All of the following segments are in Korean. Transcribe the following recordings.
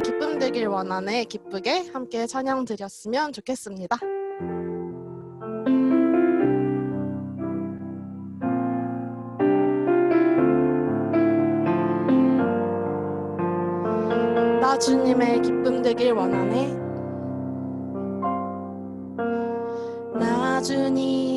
기쁨 되길 원하네 기쁘게 함께 찬양 드렸으면 좋겠습니다. 나 주님의 기쁨 되길 원하네. 나 주님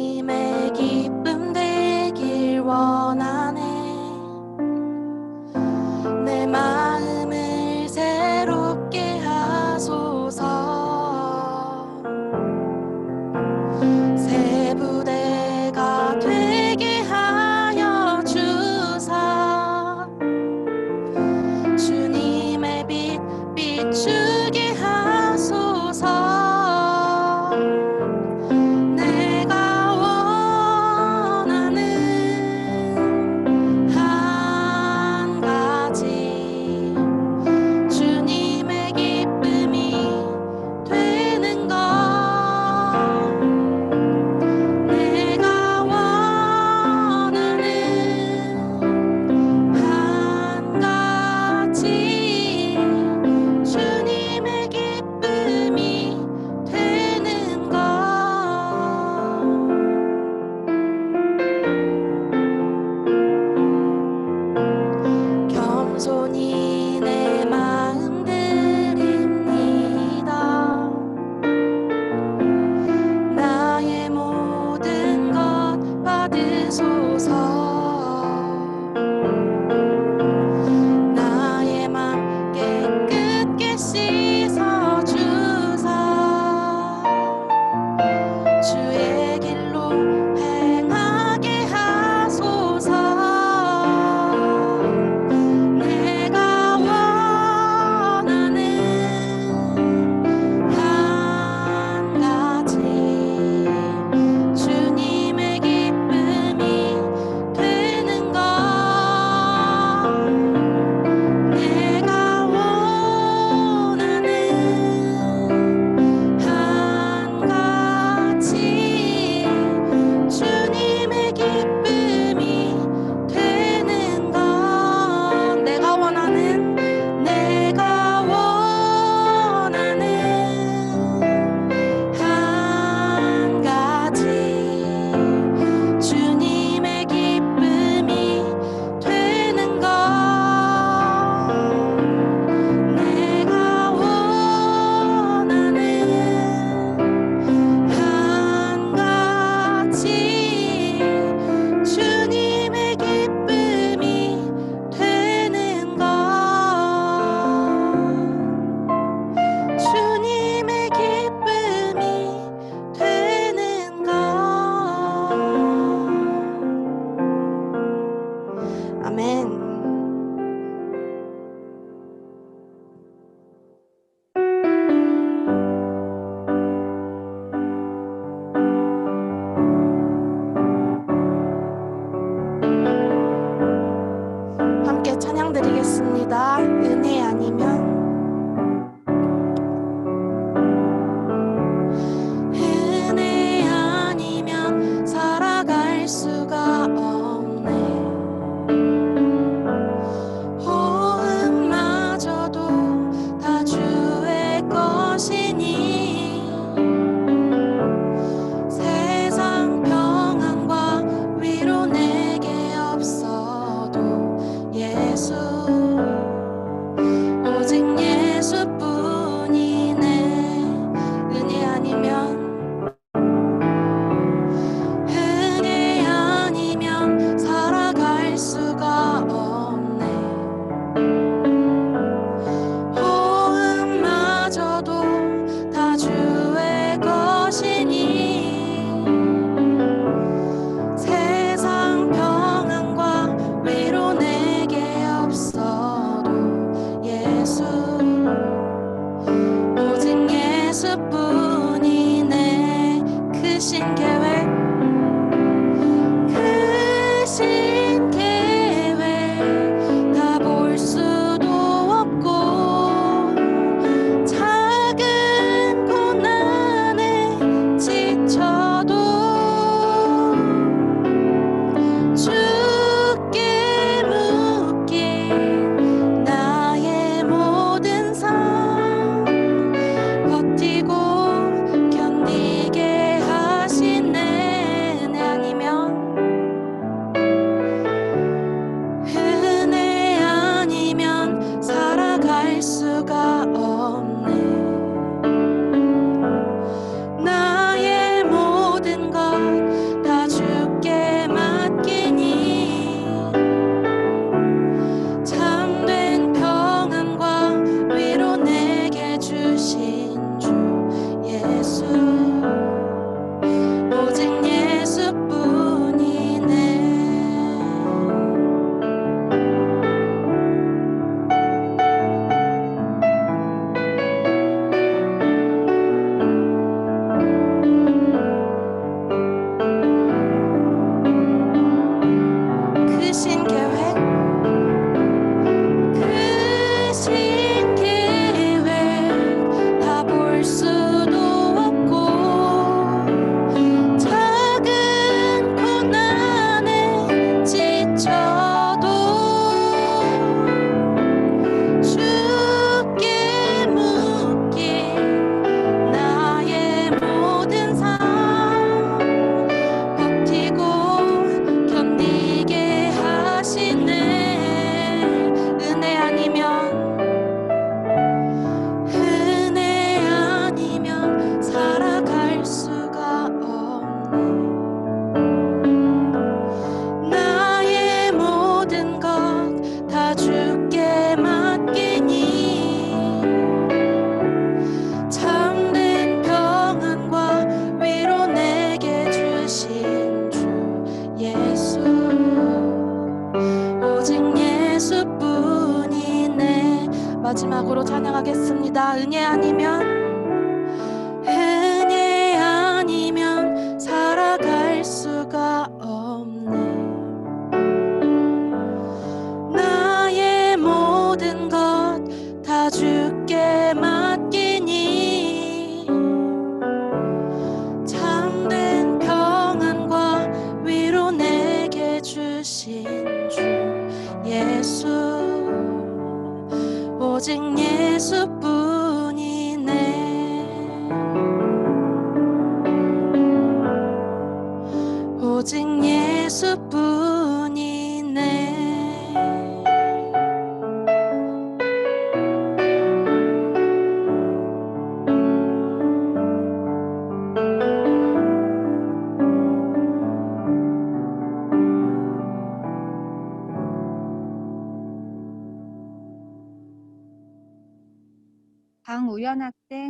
마지막으로 찬양하겠습니다. 은혜 아니면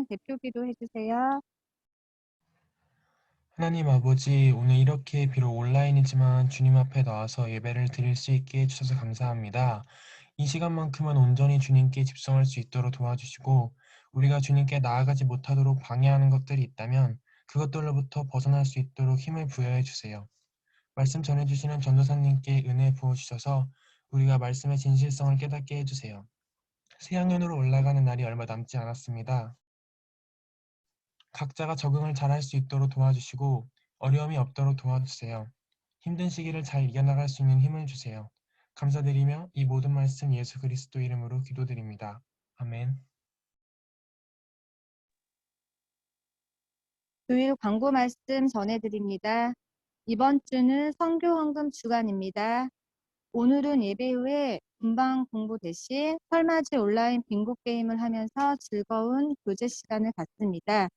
대표 기도 해 주세요. 하나님 아버지, 오늘 이렇게 비록 온라인이지만 주님 앞에 나와서 예배를 드릴 수 있게 해주셔서 감사합니다. 이 시간만큼은 온전히 주님께 집중할 수 있도록 도와주시고, 우리가 주님께 나아가지 못하도록 방해하는 것들이 있다면 그것들로부터 벗어날 수 있도록 힘을 부여해 주세요. 말씀 전해주시는 전도사님께 은혜 부어주셔서 우리가 말씀의 진실성을 깨닫게 해주세요. 새학년으로 올라가는 날이 얼마 남지 않았습니다. 각자가 적응을 잘할 수 있도록 도와주시고 어려움이 없도록 도와주세요. 힘든 시기를 잘 이겨나갈 수 있는 힘을 주세요. 감사드리며 이 모든 말씀 예수 그리스도 이름으로 기도드립니다. 아멘. 주일 광고 말씀 전해드립니다. 이번 주는 성교 헌금 주간입니다. 오늘은 예배 후에 분방 공부 대신 설맞이 온라인 빙고 게임을 하면서 즐거운 교제 시간을 갖습니다.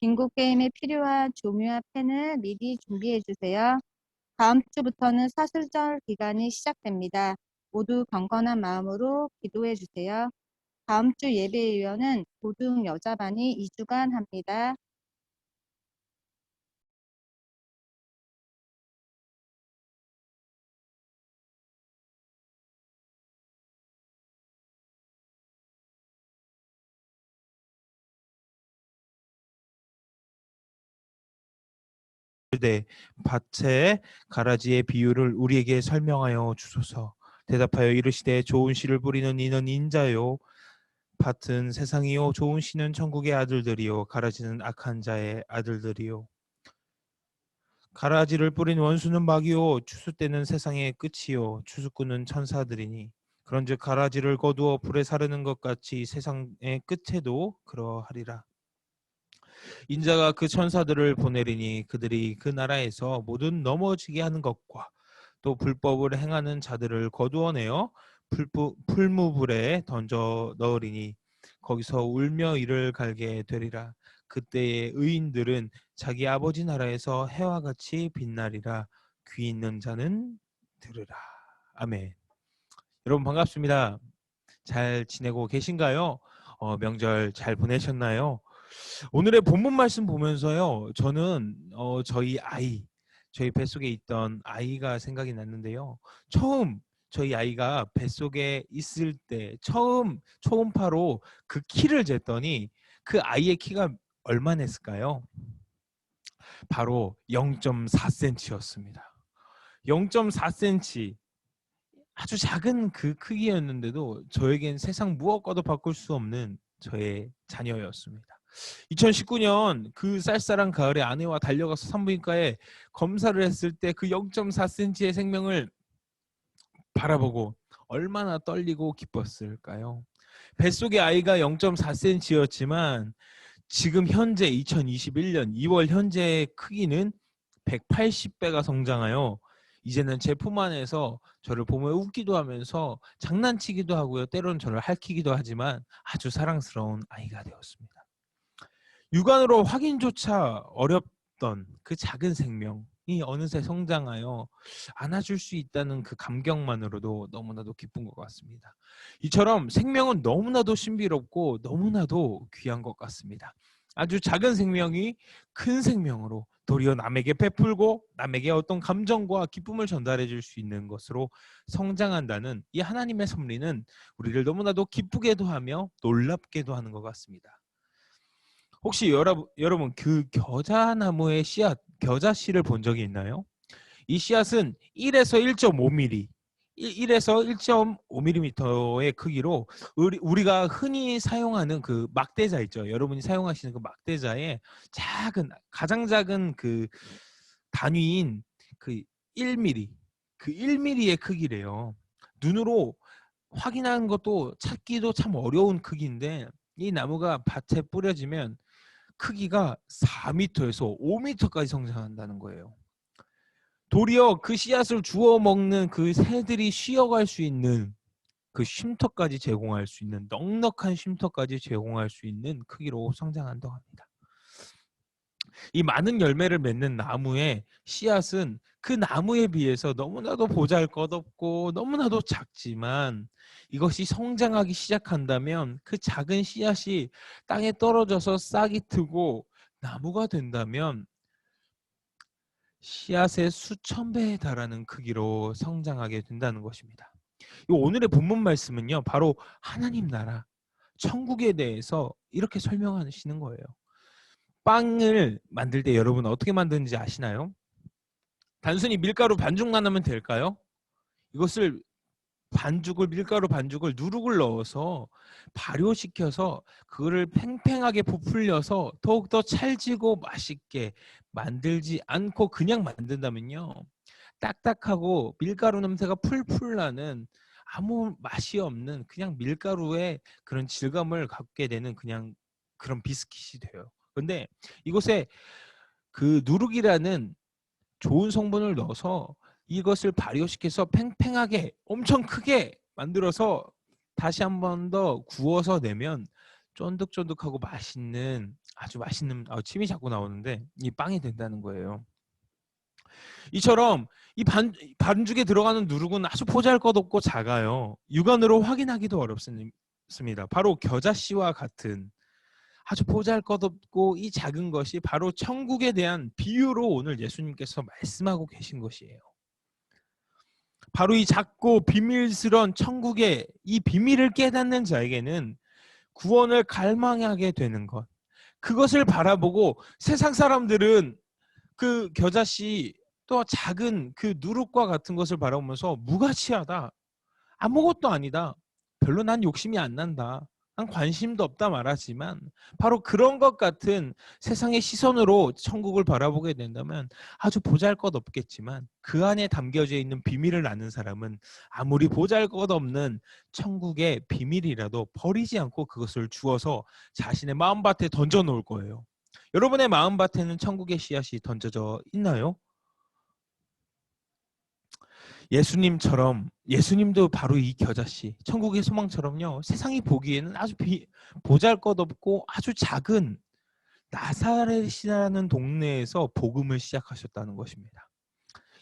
빙고 게임에 필요한 조묘와 펜을 미리 준비해 주세요. 다음 주부터는 사슬절 기간이 시작됩니다. 모두 경건한 마음으로 기도해 주세요. 다음 주 예배 위원은 고등 여자반이 2주간 합니다. 네, 밭의 가라지의 비유를 우리에게 설명하여 주소서. 대답하여 이르시되 좋은 씨를 뿌리는 이는 인자요. 밭은 세상이요 좋은 씨는 천국의 아들들이요 가라지는 악한 자의 아들들이요. 가라지를 뿌린 원수는 마귀요 추수 때는 세상의 끝이요 추수꾼은 천사들이니. 그런즉 가라지를 거두어 불에 사르는 것 같이 세상의 끝에도 그러하리라 인자가 그 천사들을 보내리니 그들이 그 나라에서 모든 넘어지게 하는 것과 또 불법을 행하는 자들을 거두어내어 풀부, 풀무불에 던져 넣으리니 거기서 울며 이를 갈게 되리라. 그때의 의인들은 자기 아버지 나라에서 해와 같이 빛나리라. 귀 있는 자는 들으라. 아멘. 여러분 반갑습니다. 잘 지내고 계신가요? 어, 명절 잘 보내셨나요? 오늘의 본문 말씀 보면서요. 저는 어, 저희 아이, 저희 뱃속에 있던 아이가 생각이 났는데요. 처음 저희 아이가 뱃속에 있을 때 처음 초음파로 그 키를 쟀더니 그 아이의 키가 얼마나 했을까요? 바로 0.4cm였습니다. 0.4cm 아주 작은 그 크기였는데도 저에겐 세상 무엇과도 바꿀 수 없는 저의 자녀였습니다. 2019년 그 쌀쌀한 가을에 아내와 달려가서 산부인과에 검사를 했을 때 그 0.4cm의 생명을 바라보고 얼마나 떨리고 기뻤을까요? 뱃속의 아이가 0.4cm였지만 지금 현재 2021년 2월 현재의 크기는 180배가 성장하여 이제는 제 품 안에서 저를 보며 웃기도 하면서 장난치기도 하고요. 때로는 저를 핥히기도 하지만 아주 사랑스러운 아이가 되었습니다. 육안으로 확인조차 어렵던 그 작은 생명 이 어느새 성장하여 안아줄 수 있다는 그 감격만으로도 너무나도 기쁜 것 같습니다. 이처럼 생명은 너무나도 신비롭고 너무나도 귀한 것 같습니다. 아주 작은 생명이 큰 생명으로 도리어 남에게 베풀고 남에게 어떤 감정과 기쁨을 전달해 줄 수 있는 것으로 성장한다는 이 하나님의 섭리는 우리를 너무나도 기쁘게도 하며 놀랍게도 하는 것 같습니다. 혹시 여러분, 여러분 그 겨자나무의 씨앗, 겨자 씨를 본 적이 있나요? 이 씨앗은 1에서 1.5mm, 1에서 1.5mm의 크기로 우리, 우리 가 흔히 사용하는 그 막대자 있죠. 여러분이 사용하시는 그 막대자의 작은 가장 작은 그 단위인 그 1mm, 그 1mm의 크기래요. 눈으로 확인하는 것도 찾기도 참 어려운 크기인데 이 나무가 밭에 뿌려지면 크기가 4m에서 5m까지 성장한다는 거예요. 도리어 그 씨앗을 주워 먹는 그 새들이 쉬어갈 수 있는 그 쉼터까지 제공할 수 있는 넉넉한 쉼터까지 제공할 수 있는 크기로 성장한다고 합니다. 이 많은 열매를 맺는 나무의 씨앗은 그 나무에 비해서 너무나도 보잘 것 없고 너무나도 작지만 이것이 성장하기 시작한다면 그 작은 씨앗이 땅에 떨어져서 싹이 트고 나무가 된다면 씨앗의 수천 배에 달하는 크기로 성장하게 된다는 것입니다. 이 오늘의 본문 말씀은요, 바로 하나님 나라, 천국에 대해서 이렇게 설명하시는 거예요. 빵을 만들 때 여러분 어떻게 만드는지 아시나요? 단순히 밀가루 반죽만 하면 될까요? 이것을 반죽을 밀가루 반죽을 누룩을 넣어서 발효시켜서 그거를 팽팽하게 부풀려서 더욱더 찰지고 맛있게 만들지 않고 그냥 만든다면요. 딱딱하고 밀가루 냄새가 풀풀 나는 아무 맛이 없는 그냥 밀가루의 그런 질감을 갖게 되는 그냥 그런 비스킷이 돼요. 근데 이곳에 그 누룩이라는 좋은 성분을 넣어서 이것을 발효시켜서 팽팽하게 엄청 크게 만들어서 다시 한 번 더 구워서 내면 쫀득쫀득하고 맛있는 아주 맛있는 아, 침이 자꾸 나오는데 이 빵이 된다는 거예요. 이처럼 이 반, 반죽에 들어가는 누룩은 아주 보잘것 없고 작아요. 육안으로 확인하기도 어렵습니다. 바로 겨자씨와 같은 아주 보잘것없고 이 작은 것이 바로 천국에 대한 비유로 오늘 예수님께서 말씀하고 계신 것이에요. 바로 이 작고 비밀스러운 천국의 이 비밀을 깨닫는 자에게는 구원을 갈망하게 되는 것. 그것을 바라보고 세상 사람들은 그 겨자씨 또 작은 그 누룩과 같은 것을 바라보면서 무가치하다. 아무것도 아니다. 별로 난 욕심이 안 난다. 난 관심도 없다 말하지만 바로 그런 것 같은 세상의 시선으로 천국을 바라보게 된다면 아주 보잘것없겠지만 그 안에 담겨져 있는 비밀을 아는 사람은 아무리 보잘것없는 천국의 비밀이라도 버리지 않고 그것을 주어서 자신의 마음밭에 던져 놓을 거예요. 여러분의 마음밭에는 천국의 씨앗이 던져져 있나요? 예수님처럼 예수님도 바로 이 겨자씨 천국의 소망처럼요 세상이 보기에는 아주 비, 보잘것없고 아주 작은 나사렛이라는 동네에서 복음을 시작하셨다는 것입니다.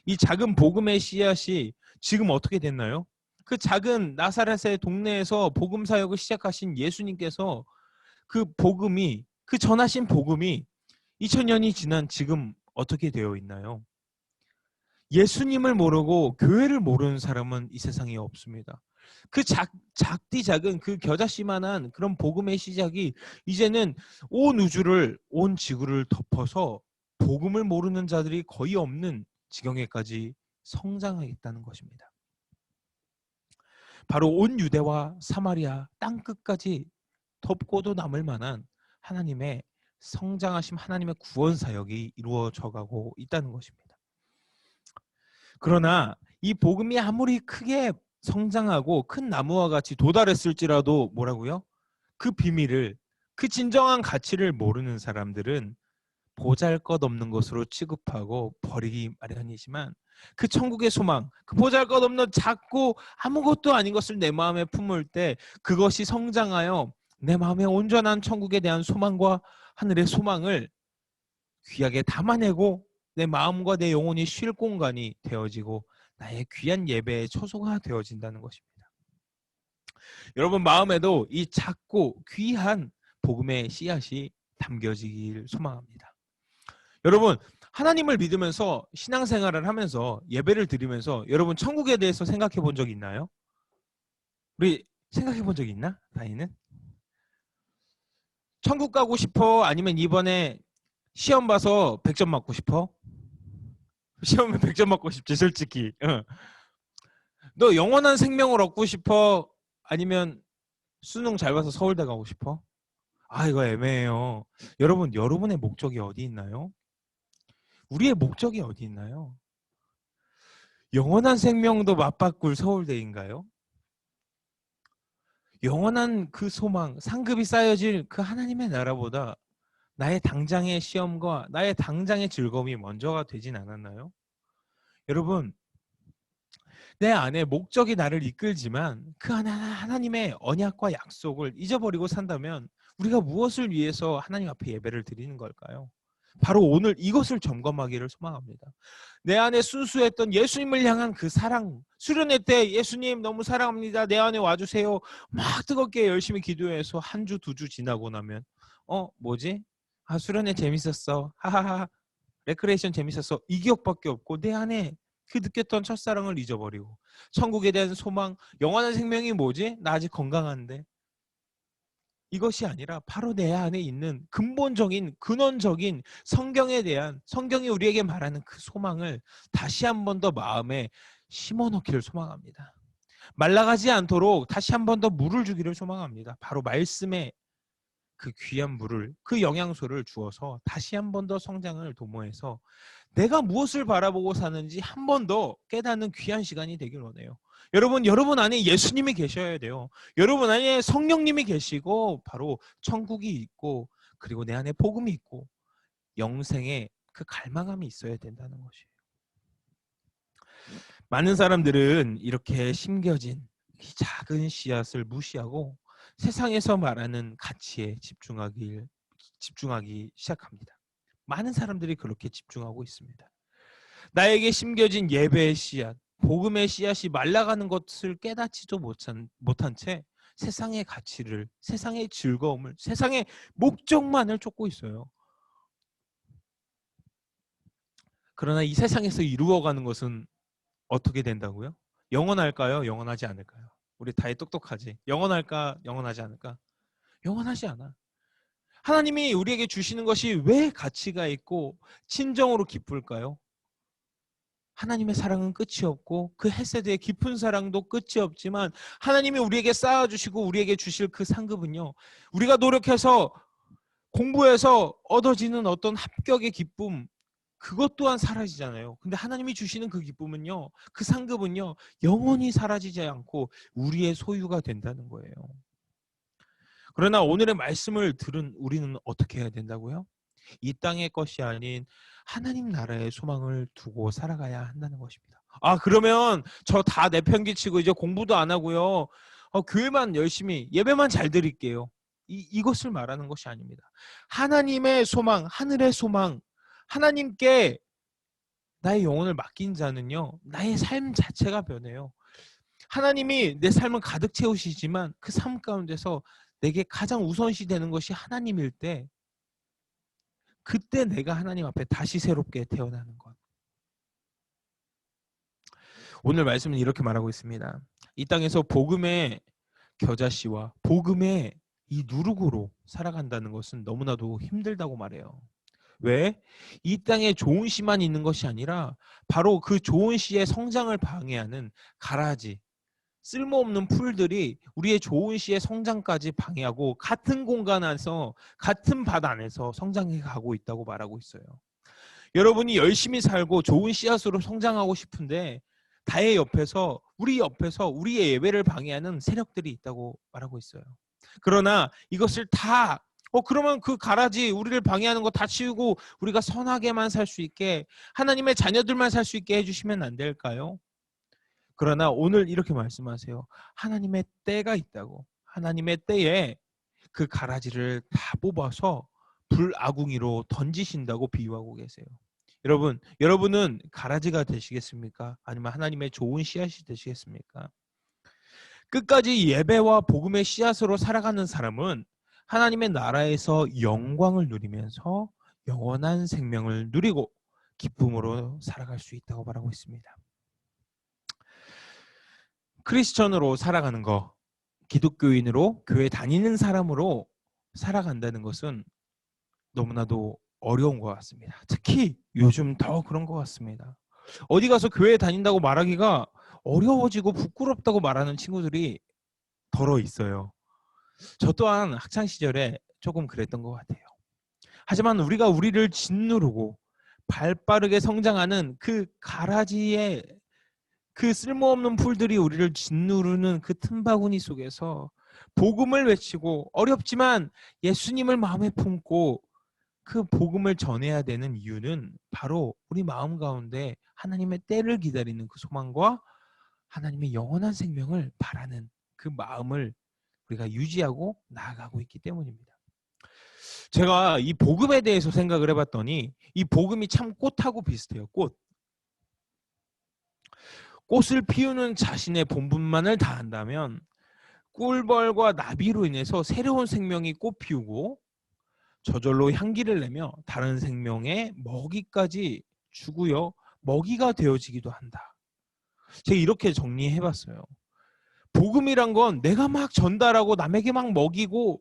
이 작은 복음의 씨앗이 지금 어떻게 됐나요? 그 작은 나사렛의 동네에서 복음 사역을 시작하신 예수님께서 그 복음이 그 전하신 복음이 2000년이 지난 지금 어떻게 되어 있나요? 예수님을 모르고 교회를 모르는 사람은 이 세상에 없습니다. 그 작, 작디 작은 그 겨자씨만한 그런 복음의 시작이 이제는 온 우주를 온 지구를 덮어서 복음을 모르는 자들이 거의 없는 지경에까지 성장하겠다는 것입니다. 바로 온 유대와 사마리아 땅 끝까지 덮고도 남을 만한 하나님의 성장하심 하나님의 구원 사역이 이루어져 가고 있다는 것입니다. 그러나 이 복음이 아무리 크게 성장하고 큰 나무와 같이 도달했을지라도 뭐라고요? 그 비밀을 그 진정한 가치를 모르는 사람들은 보잘 것 없는 것으로 취급하고 버리기 마련이지만 그 천국의 소망, 그 보잘 것 없는 작고 아무것도 아닌 것을 내 마음에 품을 때 그것이 성장하여 내 마음에 온전한 천국에 대한 소망과 하늘의 소망을 귀하게 담아내고 내 마음과 내 영혼이 쉴 공간이 되어지고 나의 귀한 예배의 처소가 되어진다는 것입니다. 여러분 마음에도 이 작고 귀한 복음의 씨앗이 담겨지길 소망합니다. 여러분 하나님을 믿으면서 신앙생활을 하면서 예배를 드리면서 여러분 천국에 대해서 생각해 본 적 있나요? 우리 생각해 본 적 있나? 다이는? 천국 가고 싶어? 아니면 이번에 시험 봐서 100점 맞고 싶어? 시험에 100점 맞고 싶지 솔직히. 응. 너 영원한 생명을 얻고 싶어? 아니면 수능 잘 봐서 서울대 가고 싶어? 아 이거 애매해요. 여러분 여러분의 목적이 어디 있나요? 우리의 목적이 어디 있나요? 영원한 생명도 맞바꿀 서울대인가요? 영원한 그 소망, 상급이 쌓여질 그 하나님의 나라보다 나의 당장의 시험과 나의 당장의 즐거움이 먼저가 되진 않았나요? 여러분, 내 안에 목적이 나를 이끌지만 그 안에 하나님의 언약과 약속을 잊어버리고 산다면 우리가 무엇을 위해서 하나님 앞에 예배를 드리는 걸까요? 바로 오늘 이것을 점검하기를 소망합니다. 내 안에 순수했던 예수님을 향한 그 사랑, 수련회 때 예수님 너무 사랑합니다. 내 안에 와주세요. 막 뜨겁게 열심히 기도해서 한 주, 두 주 지나고 나면 어, 뭐지? 아, 수련회 재밌었어. 하하하. 레크레이션 재밌었어. 이 기억밖에 없고 내 안에 그 느꼈던 첫사랑을 잊어버리고 천국에 대한 소망, 영원한 생명이 뭐지? 나 아직 건강한데. 이것이 아니라 바로 내 안에 있는 근본적인 근원적인 성경에 대한 성경이 우리에게 말하는 그 소망을 다시 한 번 더 마음에 심어 놓기를 소망합니다. 말라가지 않도록 다시 한 번 더 물을 주기를 소망합니다. 바로 말씀에 그 귀한 물을 그 영양소를 주어서 다시 한 번 더 성장을 도모해서 내가 무엇을 바라보고 사는지 한 번 더 깨닫는 귀한 시간이 되길 원해요. 여러분, 여러분 안에 예수님이 계셔야 돼요. 여러분 안에 성령님이 계시고 바로 천국이 있고 그리고 내 안에 복음이 있고 영생의 그 갈망함이 있어야 된다는 것이에요. 많은 사람들은 이렇게 심겨진 이 작은 씨앗을 무시하고 세상에서 말하는 가치에 집중하길 집중하기 시작합니다. 많은 사람들이 그렇게 집중하고 있습니다. 나에게 심겨진 예배의 씨앗, 복음의 씨앗이 말라가는 것을 깨닫지도 못한, 못한 채 세상의 가치를, 세상의 즐거움을, 세상의 목적만을 쫓고 있어요. 그러나 이 세상에서 이루어가는 것은 어떻게 된다고요? 영원할까요? 영원하지 않을까요? 우리 다이 똑똑하지. 영원할까? 영원하지 않을까? 영원하지 않아. 하나님이 우리에게 주시는 것이 왜 가치가 있고 친정으로 기쁠까요? 하나님의 사랑은 끝이 없고 그 헤세드의 깊은 사랑도 끝이 없지만 하나님이 우리에게 쌓아 주시고 우리에게 주실 그 상급은요. 우리가 노력해서 공부해서 얻어지는 어떤 합격의 기쁨 그것 또한 사라지잖아요. 근데 하나님이 주시는 그 기쁨은요. 그 상급은요. 영원히 사라지지 않고 우리의 소유가 된다는 거예요. 그러나 오늘의 말씀을 들은 우리는 어떻게 해야 된다고요? 이 땅의 것이 아닌 하나님 나라의 소망을 두고 살아가야 한다는 것입니다. 아 그러면 저 다 내팽개치고 이제 공부도 안 하고요. 어, 교회만 열심히 예배만 잘 드릴게요. 이, 이것을 말하는 것이 아닙니다. 하나님의 소망, 하늘의 소망, 하나님께 나의 영혼을 맡긴 자는요, 나의 삶 자체가 변해요. 하나님이 내 삶을 가득 채우시지만 그 삶 가운데서 내게 가장 우선시 되는 것이 하나님일 때, 그때 내가 하나님 앞에 다시 새롭게 태어나는 것. 오늘 말씀은 이렇게 말하고 있습니다. 이 땅에서 복음의 겨자씨와 복음의 이 누룩으로 살아간다는 것은 너무나도 힘들다고 말해요. 왜? 이 땅에 좋은 씨만 있는 것이 아니라 바로 그 좋은 씨의 성장을 방해하는 가라지, 쓸모없는 풀들이 우리의 좋은 씨의 성장까지 방해하고 같은 공간 안에서 같은 밭 안에서 성장해 가고 있다고 말하고 있어요. 여러분이 열심히 살고 좋은 씨앗으로 성장하고 싶은데 다의 옆에서 우리 옆에서 우리의 예배를 방해하는 세력들이 있다고 말하고 있어요. 그러나 이것을 다 어, 그러면 그 가라지 우리를 방해하는 거 다 치우고 우리가 선하게만 살 수 있게 하나님의 자녀들만 살 수 있게 해주시면 안 될까요? 그러나 오늘 이렇게 말씀하세요. 하나님의 때가 있다고. 하나님의 때에 그 가라지를 다 뽑아서 불아궁이로 던지신다고 비유하고 계세요. 여러분, 여러분은 가라지가 되시겠습니까? 아니면 하나님의 좋은 씨앗이 되시겠습니까? 끝까지 예배와 복음의 씨앗으로 살아가는 사람은 하나님의 나라에서 영광을 누리면서 영원한 생명을 누리고 기쁨으로 살아갈 수 있다고 말하고 있습니다. 크리스천으로 살아가는 거, 기독교인으로 교회 다니는 사람으로 살아간다는 것은 너무나도 어려운 것 같습니다. 특히 요즘 더 그런 것 같습니다. 어디 가서 교회 다닌다고 말하기가 어려워지고 부끄럽다고 말하는 친구들이 덜어 있어요. 저 또한 학창 시절에 조금 그랬던 것 같아요. 하지만 우리가 우리를 짓누르고 발 빠르게 성장하는 그 가라지의 그 쓸모없는 풀들이 우리를 짓누르는 그 틈바구니 속에서 복음을 외치고 어렵지만 예수님을 마음에 품고 그 복음을 전해야 되는 이유는 바로 우리 마음 가운데 하나님의 때를 기다리는 그 소망과 하나님의 영원한 생명을 바라는 그 마음을 우리가 유지하고 나아가고 있기 때문입니다. 제가 이 복음에 대해서 생각을 해봤더니 이 복음이 참 꽃하고 비슷해요. 꽃. 꽃을 피우는 자신의 본분만을 다한다면 꿀벌과 나비로 인해서 새로운 생명이 꽃 피우고 저절로 향기를 내며 다른 생명의 먹이까지 주고요. 먹이가 되어지기도 한다. 제가 이렇게 정리해 봤어요. 복음이란 건 내가 막 전달하고 남에게 막 먹이고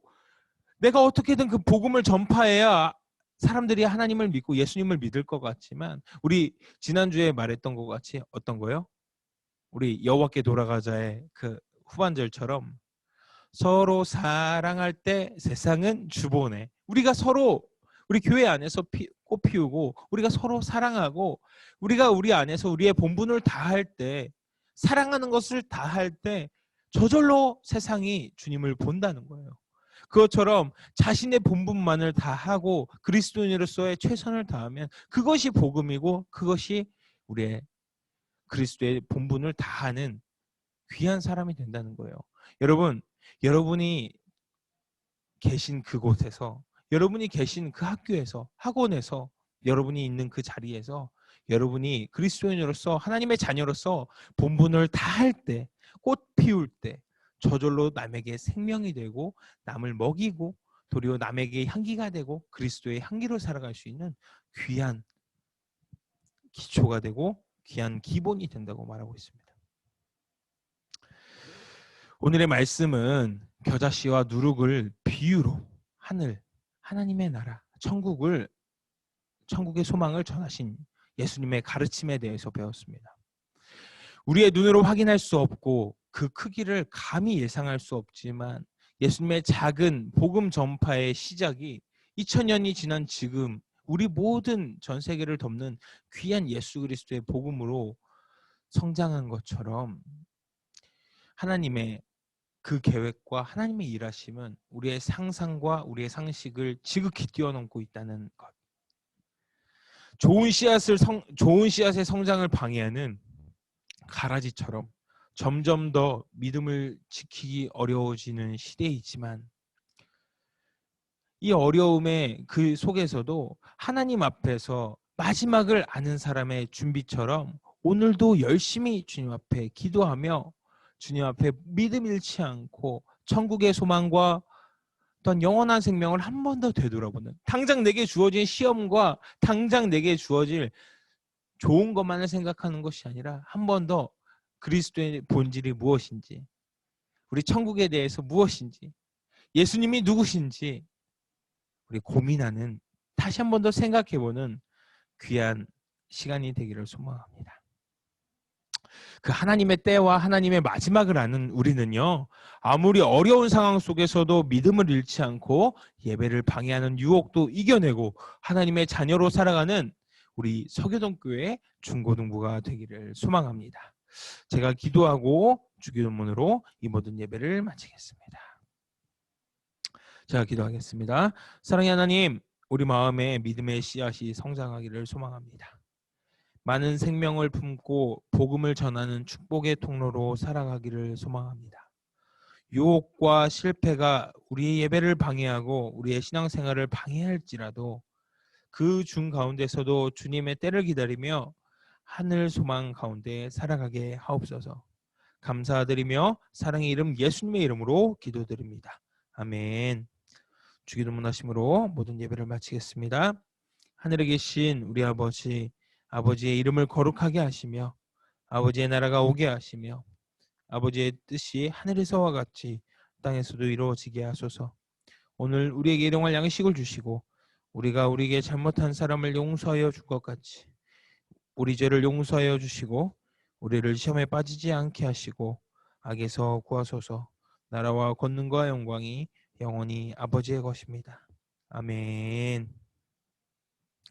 내가 어떻게든 그 복음을 전파해야 사람들이 하나님을 믿고 예수님을 믿을 것 같지만 우리 지난주에 말했던 것 같이 어떤 거요? 우리 여호와께 돌아가자의 그 후반절처럼 서로 사랑할 때 세상은 주보네. 우리가 서로 우리 교회 안에서 피, 꽃 피우고 우리가 서로 사랑하고 우리가 우리 안에서 우리의 본분을 다할 때 사랑하는 것을 다할 때 저절로 세상이 주님을 본다는 거예요. 그것처럼 자신의 본분만을 다 하고 그리스도인으로서의 최선을 다하면 그것이 복음이고 그것이 우리의 그리스도의 본분을 다하는 귀한 사람이 된다는 거예요. 여러분, 여러분이 계신 그곳에서 여러분이 계신 그 학교에서 학원에서 여러분이 있는 그 자리에서 여러분이 그리스도인으로서 하나님의 자녀로서 본분을 다할 때, 꽃 피울 때 저절로 남에게 생명이 되고 남을 먹이고 도리어 남에게 향기가 되고 그리스도의 향기로 살아갈 수 있는 귀한 기초가 되고 귀한 기본이 된다고 말하고 있습니다. 오늘의 말씀은 겨자씨와 누룩을 비유로 하늘, 하나님의 나라, 천국을 천국의 소망을 전하신 예수님의 가르침에 대해서 배웠습니다. 우리의 눈으로 확인할 수 없고 그 크기를 감히 예상할 수 없지만 예수님의 작은 복음 전파의 시작이 2000년이 지난 지금 우리 모든 전 세계를 덮는 귀한 예수 그리스도의 복음으로 성장한 것처럼 하나님의 그 계획과 하나님의 일하심은 우리의 상상과 우리의 상식을 지극히 뛰어넘고 있다는 것. 좋은 씨앗을 성, 좋은 씨앗의 성장을 방해하는 가라지처럼 점점 더 믿음을 지키기 어려워지는 시대이지만 이 어려움의 그 속에서도 하나님 앞에서 마지막을 아는 사람의 준비처럼 오늘도 열심히 주님 앞에 기도하며 주님 앞에 믿음 잃지 않고 천국의 소망과 어떤 영원한 생명을 한 번 더 되돌아보는 당장 내게 주어진 시험과 당장 내게 주어질 좋은 것만을 생각하는 것이 아니라 한 번 더 그리스도의 본질이 무엇인지 우리 천국에 대해서 무엇인지 예수님이 누구신지 우리 고민하는 다시 한 번 더 생각해보는 귀한 시간이 되기를 소망합니다. 그 하나님의 때와 하나님의 마지막을 아는 우리는요, 아무리 어려운 상황 속에서도 믿음을 잃지 않고 예배를 방해하는 유혹도 이겨내고 하나님의 자녀로 살아가는 우리 서교동 교회 중고등부가 되기를 소망합니다. 제가 기도하고 주기도문으로 이 모든 예배를 마치겠습니다. 제가 기도하겠습니다. 사랑의 하나님, 우리 마음에 믿음의 씨앗이 성장하기를 소망합니다. 많은 생명을 품고 복음을 전하는 축복의 통로로 살아가기를 소망합니다. 유혹과 실패가 우리의 예배를 방해하고 우리의 신앙생활을 방해할지라도 그 중 가운데서도 주님의 때를 기다리며 하늘 소망 가운데 살아가게 하옵소서. 감사드리며 사랑의 이름 예수님의 이름으로 기도드립니다. 아멘. 주기도문 하심으로 모든 예배를 마치겠습니다. 하늘에 계신 우리 아버지 아버지의 이름을 거룩하게 하시며 아버지의 나라가 오게 하시며 아버지의 뜻이 하늘에서와 같이 땅에서도 이루어지게 하소서. 오늘 우리에게 일용할 양식을 주시고 우리가 우리에게 잘못한 사람을 용서하여 줄 것 같이 우리 죄를 용서하여 주시고 우리를 시험에 빠지지 않게 하시고 악에서 구하소서. 나라와 권능과 영광이 영원히 아버지의 것입니다. 아멘.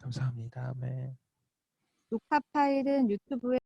감사합니다. 아멘. 녹화 파일은 유튜브에